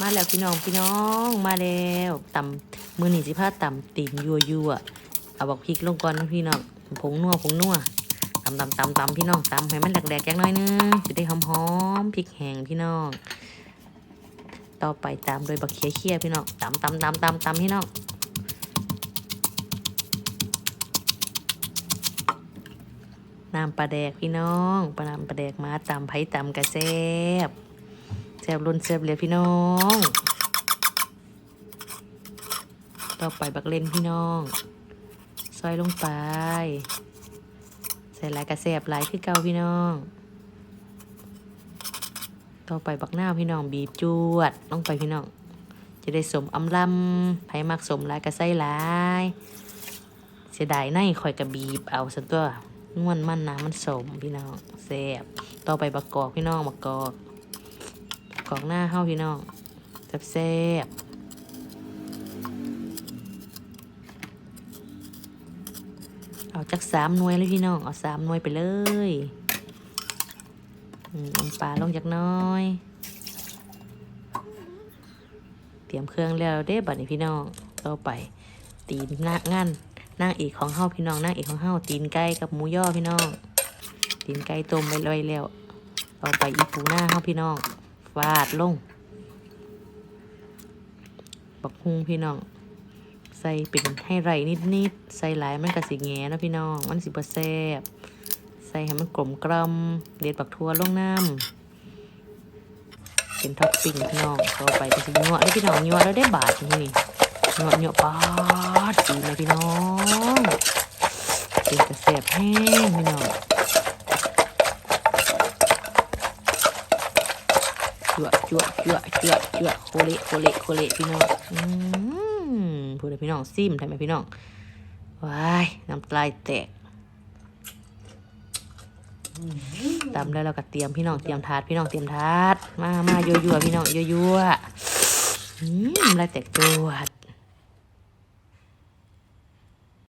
มาแล้วพี่น้องพี่น้องมาแล้วตำมือหนีสิผ้าตำตีนยัวยัวเอาบอกพริกลงก่อนพี่น้องผงนัวผงนัวตำตำตำตำพี่น้องตำให้มันแหลกๆจังน้อยนึงจะได้หอมหอมๆพริกแห้งพี่น้องต่อไปตามโดยบักเขียเคี่ยพี่น้องตำตำตำตำตำพี่น้องน้ำปลาแดกพี่น้องปลาน้ำปลาแดกมาตำไผ่ตำกระแซบ แซบล้นแซบเหลยพี่น้อง ต่อไปบักเล่นพี่น้อง ซอยลงไป ใส่ลายกระแซบลายคือเก่าพี่น้อง ต่อไปบักหน้าพี่น้องบีบจวดลงไปพี่น้อง จะได้สมอำลำไผมักสมลายกระไส้ลาย เสียดายในข่อยกระบีบเอาสันตัวง่วนมันน้ำมันสมพี่น้องแซบต่อไปบักกอกพี่น้องบักกอก กองหน้าเข้าพี่น้องแซ่บเอาจักสามหน่วยเลยพี่น้อง เอาสามหน่วยไปเลยอืมน้ำปลาลงจากน้อย เตรียมเครื่องแล้วเด้บัดนี้พี่น้องต่อไป ตีนหน้างานนางเอกของเฮาพี่น้องนางเอกของเฮาตีนไก่กับหมูย่อพี่น้อง ตีนไก่ต้มไปเลยแล้วต่อไปอีปูหน้าเฮาพี่น้อง ฟาดลงบักฮุงพี่น้อง ใส่เป็นให้ไรนิดๆ ใส่หลายมันก็สิแงเนะพี่น้อง มันสิบ่แซ่บใส่ให้มันกลมกลมเด็ดบักทั่วลงน้ำเป็นท็อปปิ้งพี่น้องต่อไปก็สิยัวได้พี่น้องยัวแล้วได้บาทนี่นี่ยัวยัวปาดดีเลยพี่น้องเป็นกระแสบแห้งพี่น้อง จั่วจั่วจั่วจั่วจั่วโคเละโคเละโคเละพี่น้องอืมพูดเลยพี่น้องซิมทำไมพี่น้องว้ายน้ำลายแตกตำแล้วเราก็เตรียมพี่น้องเตรียมถาดพี่น้องเตรียมถาดมามายั่วยั่วๆพี่น้องยั่วยั่วๆอืมลายแตกจว